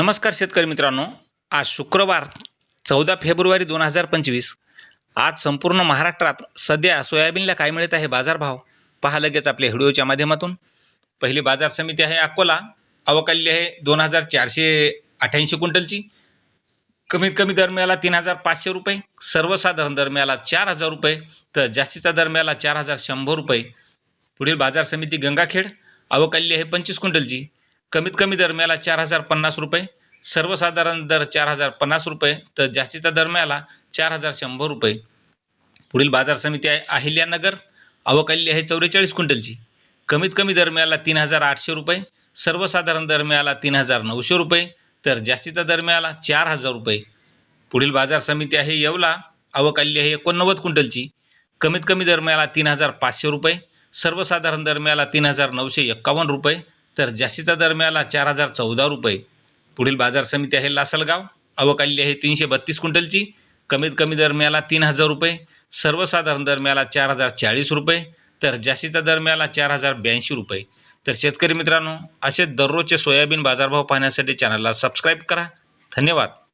नमस्कार शेतकरी मित्रांनो. आज शुक्रवार चौदा फेब्रुवारी दोन हजार पंचवीस. आज संपूर्ण महाराष्ट्रात सध्या सोयाबीनला काय मिळत आहे बाजारभाव? पहा लगेच आपल्या व्हिडिओच्या माध्यमातून. पहिली बाजार समिती आहे अकोला. अवकाल्य आहे दोन हजार चारशे अठ्ठ्याऐंशी क्विंटलची. कमीत कमी दर मिळाला तीन हजार पाचशे रुपये. सर्वसाधारण दर मिळाला चार हजार रुपये. तर जास्तीचा दर मिळाला चार हजार शंभर रुपये. पुढील बाजार समिती गंगाखेड. अवकाल्य आहे पंचवीस क्विंटलची. कमीत कमी दर मिळाला चार हजार पन्नास रुपये. सर्वसाधारण दर चार हजार पन्नास रुपये. तर जास्तीचा दर मिळाला चार हजार शंभर रुपये. पुढील बाजार समिती आहे अहिल्यानगर. अवकाल्य आहे चौवेचाळीस क्विंटलची. कमीत कमी दर मिळाला तीन हजार आठशे रुपये. सर्वसाधारण दर मिळाला तीन हजार नऊशे रुपये. तर जास्तीचा दर मिळाला चार हजार रुपये. पुढील बाजार समिती आहे येवला. अवकाल्य आहे एकोणनव्वद क्विंटलची. कमीत कमी दर मिळाला तीन हजार पाचशे रुपये. सर्वसाधारण दर मिळाला तीन हजार नऊशे एक्कावन्न रुपये. तर जास्तीचा दर मिळाला चार हजार चौदा रुपये. पुढील बाजार समिती आहे लासलगाव. अवकाली आहे तीनशे बत्तीस क्विंटलची. कमीत कमी दर मिळाला तीन हजार रुपये. सर्वसाधारण दर मिळाला चार हजार चाळीस रुपये. तर जास्तीचा दर मिळाला चार हजार ब्याऐंशी रुपये. तर शेतकरी मित्रांनो असे दररोजचे सोयाबीन बाजारभाव पाहण्यासाठी चॅनलला सबस्क्राईब करा. धन्यवाद.